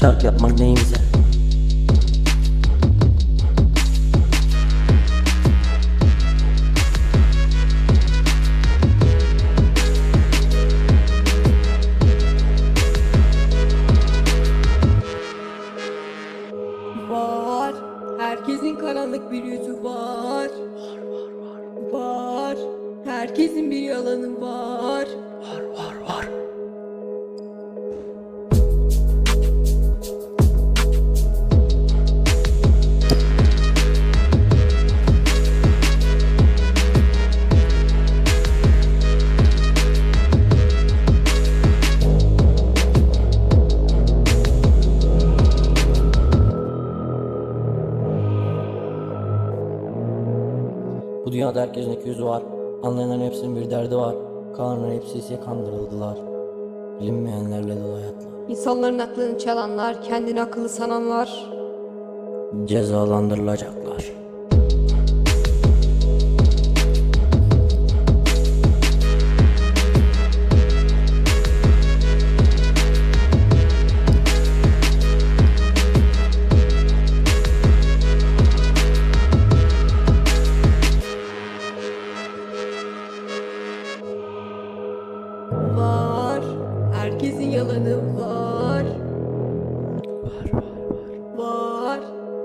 Şarkı yapmak neyimize? Var. Herkesin karanlık bir yüzü var. Var var var. Var. Herkesin bir yalanı var. Bu dünyada herkesin iki yüzü var. Anlayanların hepsinin bir derdi var. Kalanların hepsi ise kandırıldılar. Bilinmeyenlerle dolu hayatlar. İnsanların aklını çalanlar, kendini akıllı sananlar. Cezalandırılacaklar. Herkesin yalanı var. Var var var. Var.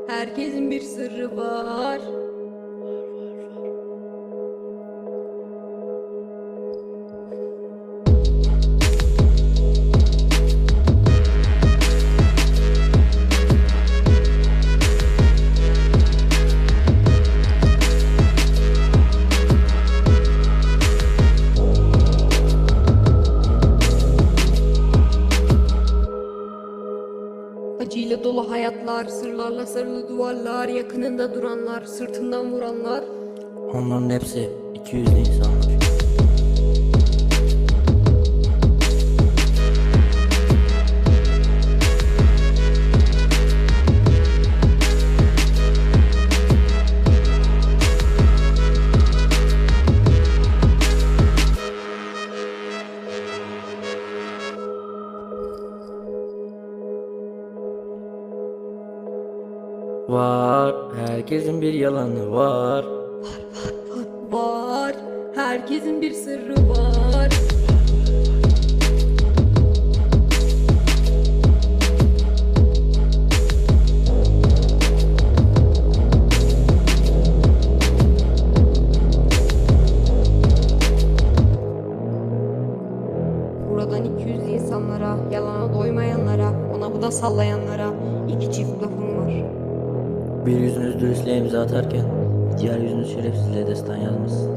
Herkesin bir sırrı var. Acıyla dolu hayatlar, sırlarla sarılı duvarlar, yakınında duranlar, sırtından vuranlar. Onların hepsi iki yüzlü insanlar. Var, herkesin bir yalanı var. Var, herkesin bir sırrı var. Buradan 200 insanlara, yalana doymayanlara, ona buna sallayanlara iki çift var. Bir yüzünüz dürüstlüğe imza atarken, diğer yüzünüz şerefsizliğe destan yazmışsın.